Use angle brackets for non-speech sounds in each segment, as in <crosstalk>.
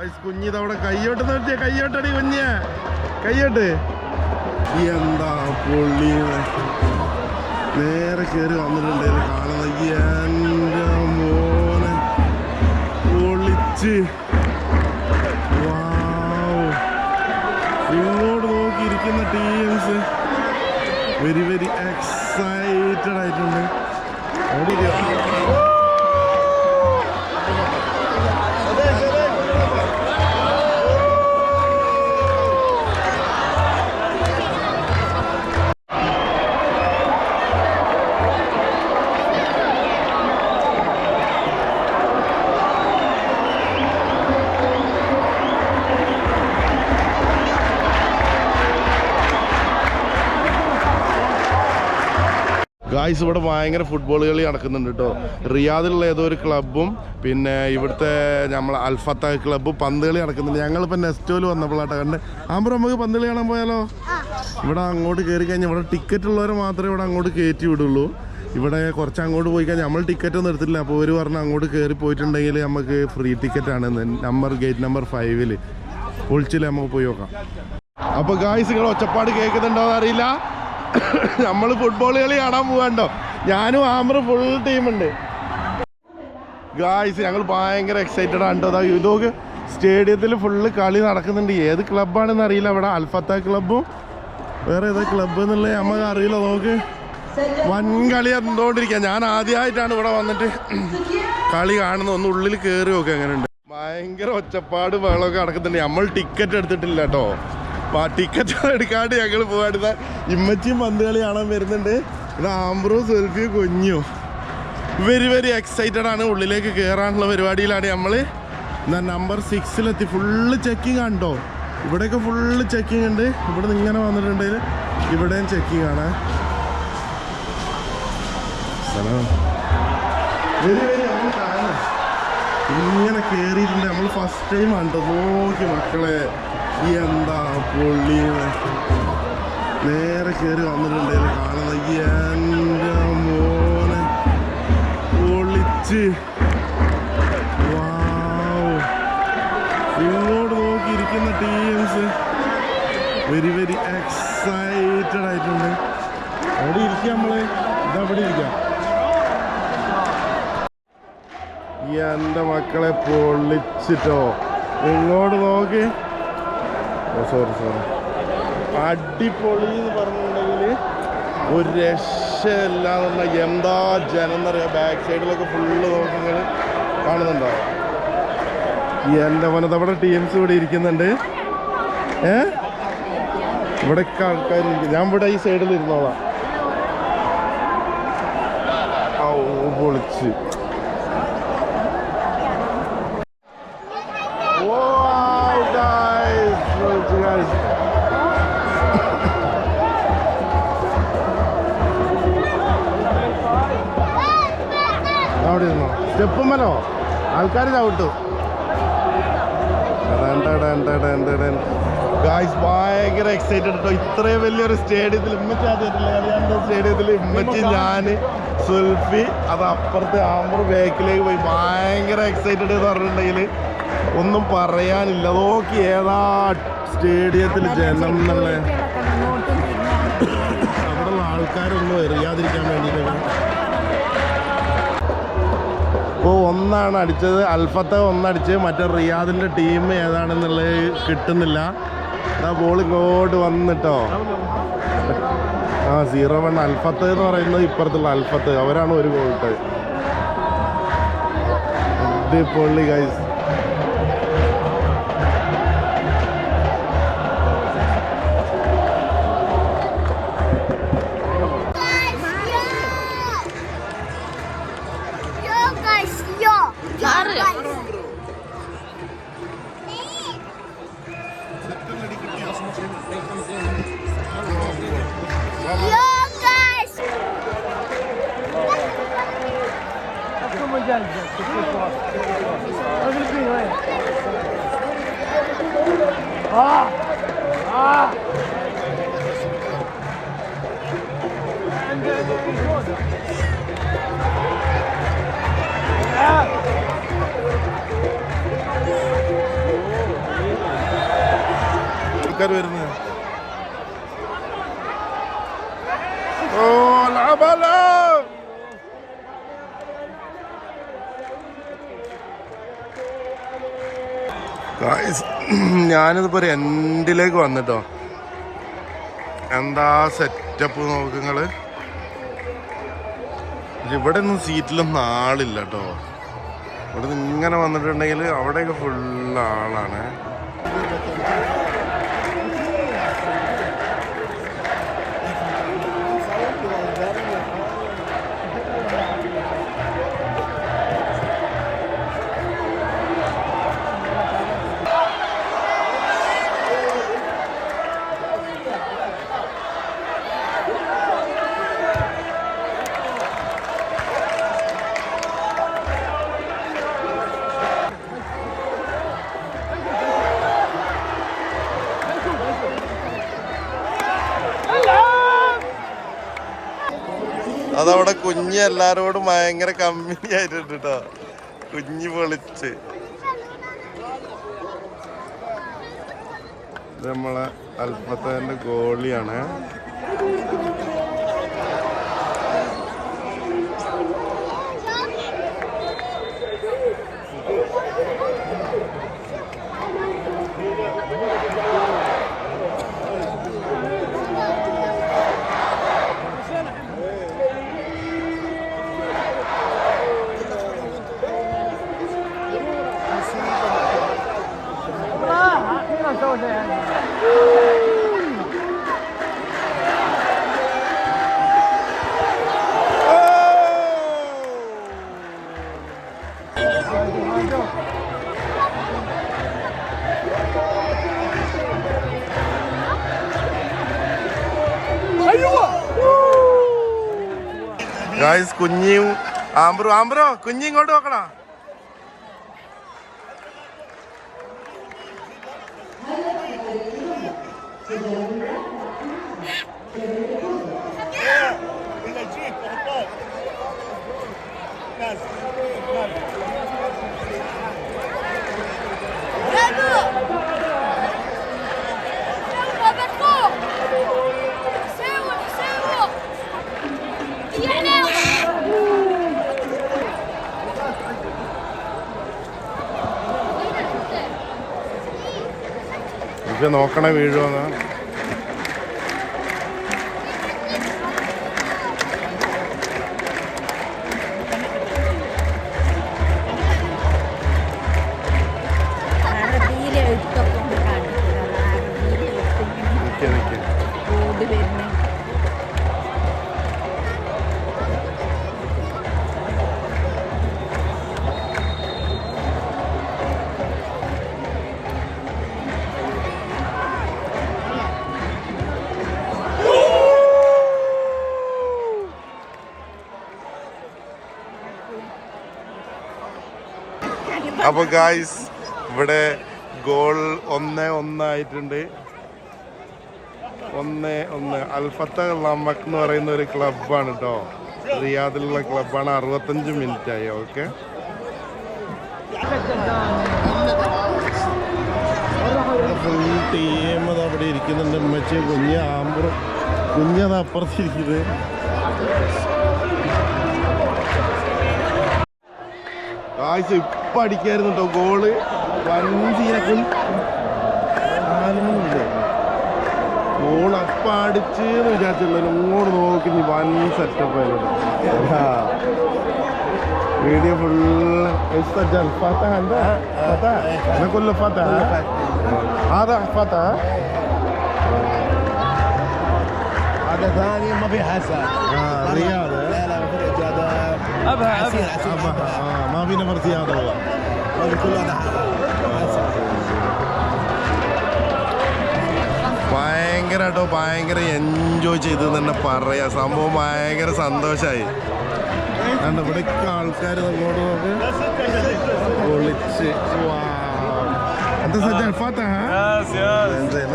കുഞ്ഞിതവിടെ കയ്യോട്ട് നിർത്തിയ കയ്യോട്ടടി കുഞ്ഞ്. കയ്യോട്ട്. എന്താ പൊള്ളി? നേരെ കയറി വന്നിട്ടുണ്ട് കാണുന്ന എന്റെ മോനെ. പൊളിച്ച്. ഇങ്ങോട്ട് നോക്കിയിരിക്കുന്ന ടീംസ് വെരി വെരി എക്സൈറ്റഡ് ആയിട്ടുണ്ട്. അവിടെ ഗായ്സ് ഇവിടെ ഭയങ്കര ഫുട്ബോൾ കളി നടക്കുന്നുണ്ട് കേട്ടോ റിയാദിലുള്ള ഏതോ ഒരു ക്ലബും പിന്നെ ഇവിടുത്തെ നമ്മൾ അൽഫത്ത ക്ലബ്ബും പന്ത് കളി നടക്കുന്നുണ്ട്. ഞങ്ങളിപ്പോൾ നെസ്റ്റോയിൽ വന്നപ്പോഴാട്ടോ കണ്ട്. ആകുമ്പോൾ നമുക്ക് പന്ത് കളി കാണാൻ പോയാലോ? ഇവിടെ അങ്ങോട്ട് കയറി കഴിഞ്ഞാൽ ഇവിടെ ടിക്കറ്റ് ഉള്ളവർ മാത്രമേ ഇവിടെ അങ്ങോട്ട് കയറ്റി വിടുള്ളൂ. ഇവിടെ കുറച്ച് അങ്ങോട്ട് പോയി കഴിഞ്ഞാൽ നമ്മൾ ടിക്കറ്റ് ഒന്നും എടുത്തില്ല അപ്പോൾ ഒരു പറഞ്ഞ് അങ്ങോട്ട് കയറി പോയിട്ടുണ്ടെങ്കിൽ നമുക്ക് ഫ്രീ ടിക്കറ്റ് ആണ് നമ്പർ ഗേറ്റ് നമ്പർ ഫൈവിൽ ഒളിച്ചില്ല നമുക്ക് പോയി നോക്കാം. അപ്പോൾ ഗായ്സ് നിങ്ങൾ ഒച്ചപ്പാട് കേൾക്കുന്നുണ്ടോ എന്നറിയില്ല <coughs> നമ്മൾ ഫുട്ബോൾ കളി കാണാൻ പോവാണ്ടോ? ഞാനും ആമർ ഫുൾ ടീമുണ്ട് ഗായ്സ് ഞങ്ങൾ ഭയങ്കര എക്സൈറ്റഡ് ആണ് കേട്ടോ. ഇതൊക്കെ സ്റ്റേഡിയത്തിൽ ഫുള്ള് കളി നടക്കുന്നുണ്ട്. ഏത് ക്ലബ്ബാണെന്ന് അറിയില്ല. ഇവിടെ അൽഫത്ത ക്ലബ്ബും വേറെ ഏതാ ക്ലബ്ബ് എന്നുള്ളത് നമുക്ക് അറിയില്ല. നോക്ക്. വൻ കളി എന്തുകൊണ്ടിരിക്കുക ഞാൻ ആദ്യമായിട്ടാണ് ഇവിടെ വന്നിട്ട് കളി കാണുന്നത്. ഒന്ന് ഉള്ളിൽ കയറി നോക്കുക ഉണ്ട് ഭയങ്കര ഒച്ചപ്പാട് വെള്ളമൊക്കെ നടക്കുന്നുണ്ട്. നമ്മൾ ടിക്കറ്റ് എടുത്തിട്ടില്ല കേട്ടോ. ടിക്കറ്റ് എടുക്കാണ്ട് ഞങ്ങൾ പോകാണ്ട് ഇമ്മച്ചിയും പന്ത് കളി കാണാൻ വരുന്നുണ്ട്. പിന്നെ ആംബ്രോ സെൽഫി കൊഞ്ഞു. വെരി വെരി എക്സൈറ്റഡ് ആണ്. ഉള്ളിലേക്ക് കയറാനുള്ള പരിപാടിയിലാണ് നമ്മൾ എന്നാൽ നമ്പർ സിക്സിലെത്തി ഫുള്ള് ചെക്കിങ് കേട്ടോ ഇവിടെയൊക്കെ ഫുള്ള് ചെക്കിങ് ഉണ്ട്. ഇവിടെ നിന്ന് ഇങ്ങനെ വന്നിട്ടുണ്ടെങ്കിൽ ഇവിടെയും ചെക്കിങ് ആണ്. സ്ഥലം വെരി വെരി ഇങ്ങനെ കയറിയിട്ടുണ്ട് നമ്മൾ ഫസ്റ്റ് ടൈം കണ്ടത് നോക്കി മക്കളെ. ഈ എന്താ പൊള്ളി? നേരെ കയറി വന്നിട്ടുണ്ട്. ഇത് കാണുന്നത് എന്റെ മോനെ. പൊളിച്ച്. ഇങ്ങോട്ട് നോക്കിയിരിക്കുന്ന ടീംസ് വെരി വെരി എക്സൈറ്റഡ് ആയിട്ടുണ്ട്. അവിടെ ഇരിക്കാം നമ്മൾ ഇതവിടെ ഇരിക്കാം. എന്റെ മക്കളെ പൊളിച്ചിട്ടോ. ഇങ്ങോട്ട് നോക്ക്. സോറി സോറി അടിപൊളി എന്ന് പറഞ്ഞിട്ടുണ്ടെങ്കിൽ ഒരു രക്ഷയില്ല എന്താ ജനം എന്നറിയാം ബാക്ക് സൈഡിലൊക്കെ ഫുള്ള് നോക്കിങ്ങൾ കാണുന്നുണ്ടോ? എന്റെ മനത് അവിടെ ടീംസ് ഇവിടെ ഇരിക്കുന്നുണ്ട്. ഏ? ഇവിടെയൊക്കെ ആൾക്കാർ ഞാൻ ഇവിടെ ഈ സൈഡിൽ ഇരുന്നോളാം. പൊളിച്ച്. അവിടെ ഇരുന്നോ? സ്റ്റെപ്പും മേലോ ആൾക്കാർ ചവിട്ടു ഗായ്സ് ഭയങ്കര എക്സൈറ്റഡ് കേട്ടോ ഇത്രയും വലിയൊരു സ്റ്റേഡിയത്തിൽ ഇമ്മച്ചി ആദ്യമായിട്ടില്ല അറിയാണ്ട് സ്റ്റേഡിയത്തിൽ ഇമ്മച്ചി ഞാൻ സുൽഫി അത് അപ്പുറത്തെ ആമ്പർ ബാക്കിലേക്ക് പോയി. ഭയങ്കര എക്സൈറ്റഡ് എന്ന് പറഞ്ഞിട്ടുണ്ടെങ്കിൽ ഒന്നും പറയാനില്ല. നോക്കി ഏതാ സ്റ്റേഡിയത്തിൽ ജനം എന്നുള്ള അവിടെയുള്ള ആൾക്കാരൊന്നും എറിയാതിരിക്കാൻ വേണ്ടിയിട്ടാണ് ഇപ്പോൾ ഒന്നാണ് അടിച്ചത്. അൽഫത്തെ ഒന്നടിച്ച് മറ്റേ റിയാദിന്റെ ടീം ഏതാണെന്നുള്ളത് കിട്ടുന്നില്ല. ആ ബോൾ ഇങ്ങോട്ട് വന്നിട്ടോ. ആ സീറോ വൺ അൽഫത്ത് എന്ന് പറയുന്നത് ഇപ്പുറത്തുള്ള അൽഫത്ത്. അവരാണ് ഒരു ഗോൾ ഇട്ടത്. ഇത് പൊള്ളി ഗൈസ് ആൾക്കാർ വരുന്നത്? ഓ ഒരു എൻഡിലേക്ക് വന്നിട്ടോ. എന്താ സെറ്റപ്പ് നോക്കുങ്ങൾ? ഇവിടെ ഒന്നും സീറ്റിലൊന്നും ആളില്ല കേട്ടോ ഇവിടെ നിന്ന് ഇങ്ങനെ വന്നിട്ടുണ്ടെങ്കിൽ അവിടെയൊക്കെ ഫുൾ ആളാണ്. അതവിടെ കുഞ്ഞ് എല്ലാരോടും ഭയങ്കര കമ്പനി ആയിട്ടുണ്ട് കേട്ടോ കുഞ്ഞ് പൊളിച്ച്. നമ്മളെ അൽഫത്തന്റെ ഗോളിയാണ്. ഗായ്സ് കുഞ്ഞിയും ആംബ്രോ ആംബ്രോ കുഞ്ഞി ഇങ്ങോട്ട് നോക്കണോ ഇത് നോക്കണേ വീഴുമെന്ന് അറബിയിലെ അപ്പൊ ഗായ്സ് ഇവിടെ ഗോൾ ഒന്ന് ഒന്നായിട്ടുണ്ട് ഒന്ന് ഒന്ന്. അൽഫത്ത ലമക് എന്ന് പറയുന്ന ഒരു ക്ലബാണ് കേട്ടോ റിയാദിലുള്ള ക്ലബാണ് അറുപത്തഞ്ച് മിനിറ്റ് ആയി ഓക്കെ ഫുൾ ടീം അത് അവിടെ ഇരിക്കുന്നുണ്ട്. ഉമ്മച്ചി കുഞ്ഞ് ആമ്പറും. കുഞ്ഞത് അപ്പുറത്തിരിക്കുന്നത്. കാഴ്ച ഇപ്പൊ അടിക്കായിരുന്നു കേട്ടോ ഗോള് വഞ്ചീനൊക്കെ ഗോൾ അപ്പ അടിച്ച് എന്ന് വിചാരിച്ചുള്ള ഇങ്ങോട്ട് നോക്കി നീ വൻ സെറ്റപ്പ് ആയിരുന്നു വീഡിയോ ഫുള്ള് استسجل فتح انت فتح انا كله فتح هذا فتح هذا ثاني ما في حسن آه، رياض هذا ابها عسير عسير آه ما في نفر زياده والله هذا كله هذا حسن ഭയങ്കരമായിട്ടോ ഭയങ്കര എൻജോയ് ചെയ്തു എന്ന് തന്നെ പറയാ സംഭവം ഭയങ്കര സന്തോഷമായി കണ്ട ഇവിടെയൊക്കെ ആൾക്കാർ അങ്ങോട്ട് നോക്ക് പൊളിച്ച് انت سجل فتح ها؟ ياس ياس زين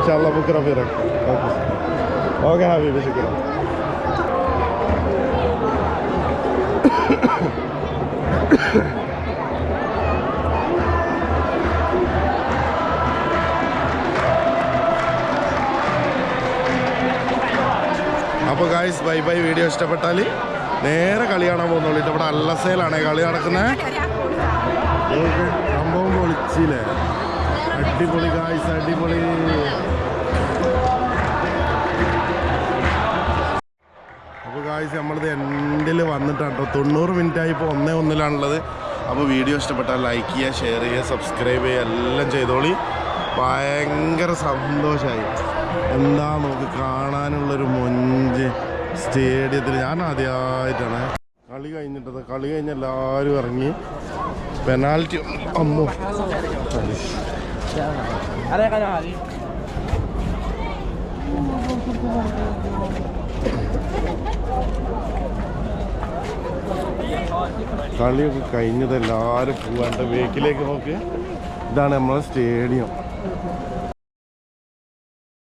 ഇൻഷാല്ല ബുക്ക് റഫി ഇറക്കാം. ഓക്കെ ഓക്കെ ഹബീബ് ശുക്ര. അപ്പോൾ ഗായ്സ് ബൈ ബൈ വീഡിയോ ഇഷ്ടപ്പെട്ടാൽ നേരെ കളി കാണാൻ പോകുന്നുള്ളൂ. ഇവിടെ അല്ലസയിലാണ് കളി നടക്കുന്നത്. സംഭവം പൊളിച്ചില്ലേ? അടിപൊളി ഗായ്സ് അടിപൊളി. അപ്പോൾ ഗായ്സ് നമ്മളിത് എൻഡിൽ വന്നിട്ടാണ് കേട്ടോ തൊണ്ണൂറ് മിനിറ്റ് ആയി ഇപ്പോൾ ഒന്നേ ഒന്നിലാണുള്ളത്. അപ്പോൾ വീഡിയോ ഇഷ്ടപ്പെട്ടാൽ ലൈക്ക് ചെയ്യുക ഷെയർ ചെയ്യുക സബ്സ്ക്രൈബ് ചെയ്യുക എല്ലാം ചെയ്തോളി. ഭയങ്കര സന്തോഷമായി എന്താ നമുക്ക് കാണാനുള്ളൊരു മൊഞ്ച് സ്റ്റേഡിയത്തിൽ ഞാൻ ആദ്യമായിട്ടാണ് കളി കഴിഞ്ഞിട്ടത്. കളി കഴിഞ്ഞ് എല്ലാവരും ഇറങ്ങി. പെനാൽറ്റി. അമ്മോ. കളിയൊക്കെ കഴിഞ്ഞത് എല്ലാവരും പോവാണ്ട് ബേക്കിലേക്ക് നോക്ക്? ഇതാണ് നമ്മളെ സ്റ്റേഡിയം